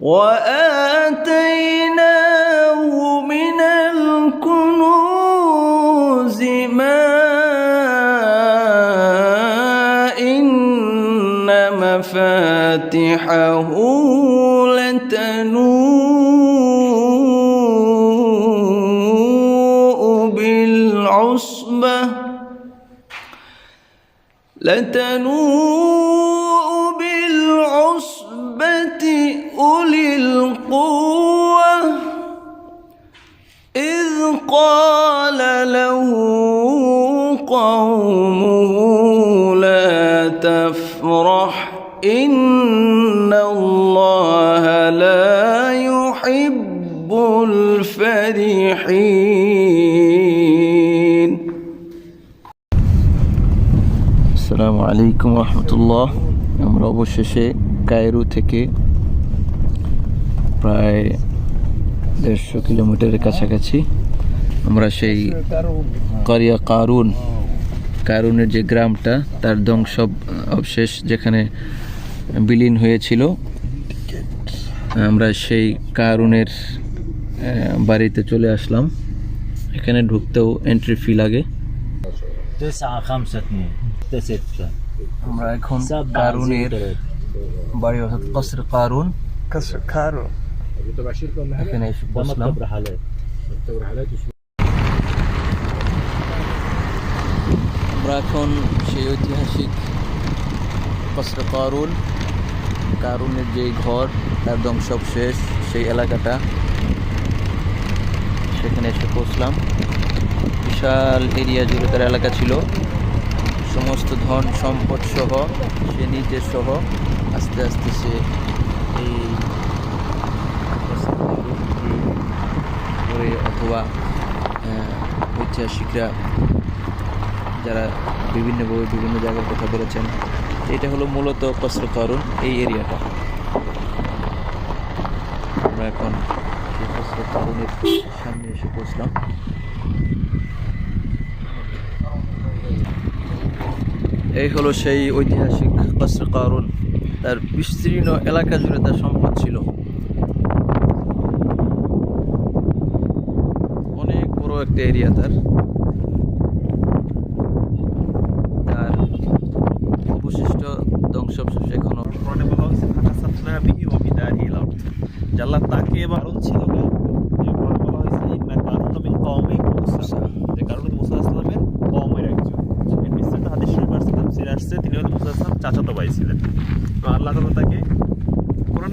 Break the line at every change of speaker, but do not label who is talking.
وآتيناه من الكنوز ما إن مفاتحه لتنوء بالعصبة لتنوء قال له قومه لا تفرح إن الله لا يحب الفرحين আসসালামু আলাইকুম রহমতুল্লাহ আমরা অবশেষে কায়রো থেকে প্রায় দেড়শো কিলোমিটারের কাছাকাছি আমরা সেই কারিয়া কারুন কারুনের যে গ্রামটা তার ধ্বংস অবশেষ যেখানে বিলীন হয়েছিল। আমরা সেই কারুনের বাড়িতে চলে আসলাম। এখানে ঢুকতেও এন্ট্রি ফি লাগে। আমরা এখন কারুনের বাড়ি অর্থাৎ কসর কারুন। এখানে বসলাম। আমরা এখন সেই ঐতিহাসিক কসর কারুন কারুনের যে ঘর, তার ধ্বংসবশেষ, সেই এলাকাটা। সেখানে এসে পৌঁছলাম। বিশাল এরিয়া জুড়ে তার এলাকা ছিল। সমস্ত ধন সম্পদ সহ, সে নিজের সহ, আস্তে আস্তে সে এই অথবা ঐতিহাসিকরা যারা বিভিন্নভাবে বিভিন্ন জায়গার কথা বলেছেন, এটা হলো মূলত কসর কারণ এই এরিয়াটা। আমরা এখন কসর সামনে এসে পৌঁছলাম। এই হলো সেই ঐতিহাসিক কসর কারণ তার বিস্তীর্ণ এলাকা জুড়ে তার সম্পদ ছিল। অনেক বড় একটা এরিয়া তার।
আল্লাহ তাকে বারণ ছিল বলা হয়েছে ইন্না কারুনা মিন কওমি মুসা। যে কারণ মুসা ইসলামের কওমের একজন। এর বিস্তারিত হাদিস শরীফ আসছে তাফসীর আসছে তিনি হলেন মুসা আসলাম চাচাতো ভাই ছিলেন। তো আল্লাহ তাকে